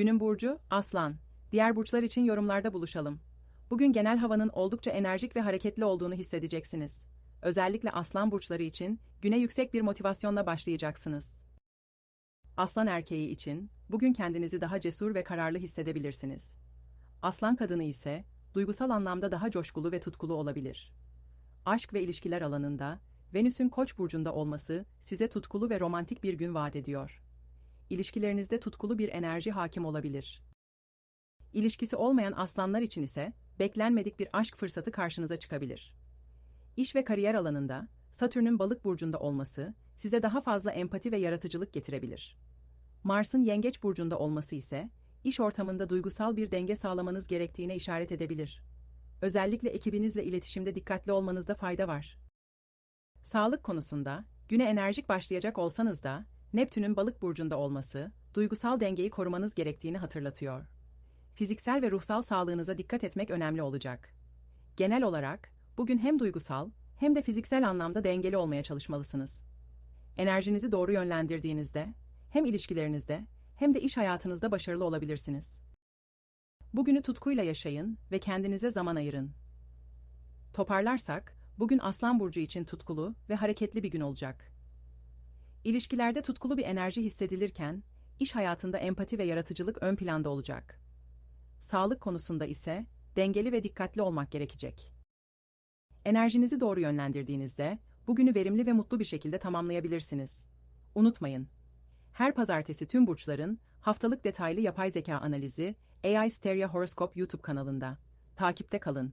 Günün burcu Aslan. Diğer burçlar için yorumlarda buluşalım. Bugün genel havanın oldukça enerjik ve hareketli olduğunu hissedeceksiniz. Özellikle Aslan burçları için güne yüksek bir motivasyonla başlayacaksınız. Aslan erkeği için bugün kendinizi daha cesur ve kararlı hissedebilirsiniz. Aslan kadını ise duygusal anlamda daha coşkulu ve tutkulu olabilir. Aşk ve ilişkiler alanında Venüs'ün Koç burcunda olması size tutkulu ve romantik bir gün vaat ediyor. İlişkilerinizde tutkulu bir enerji hakim olabilir. İlişkisi olmayan aslanlar için ise beklenmedik bir aşk fırsatı karşınıza çıkabilir. İş ve kariyer alanında Satürn'ün Balık burcunda olması size daha fazla empati ve yaratıcılık getirebilir. Mars'ın Yengeç burcunda olması ise iş ortamında duygusal bir denge sağlamanız gerektiğine işaret edebilir. Özellikle ekibinizle iletişimde dikkatli olmanızda fayda var. Sağlık konusunda güne enerjik başlayacak olsanız da Neptün'ün Balık burcunda olması duygusal dengeyi korumanız gerektiğini hatırlatıyor. Fiziksel ve ruhsal sağlığınıza dikkat etmek önemli olacak. Genel olarak bugün hem duygusal hem de fiziksel anlamda dengeli olmaya çalışmalısınız. Enerjinizi doğru yönlendirdiğinizde hem ilişkilerinizde hem de iş hayatınızda başarılı olabilirsiniz. Bugünü tutkuyla yaşayın ve kendinize zaman ayırın. Toparlarsak, bugün Aslan burcu için tutkulu ve hareketli bir gün olacak. İlişkilerde tutkulu bir enerji hissedilirken, iş hayatında empati ve yaratıcılık ön planda olacak. Sağlık konusunda ise dengeli ve dikkatli olmak gerekecek. Enerjinizi doğru yönlendirdiğinizde bugünü verimli ve mutlu bir şekilde tamamlayabilirsiniz. Unutmayın, her pazartesi tüm burçların haftalık detaylı yapay zeka analizi AI Stereo Horoscope YouTube kanalında. Takipte kalın.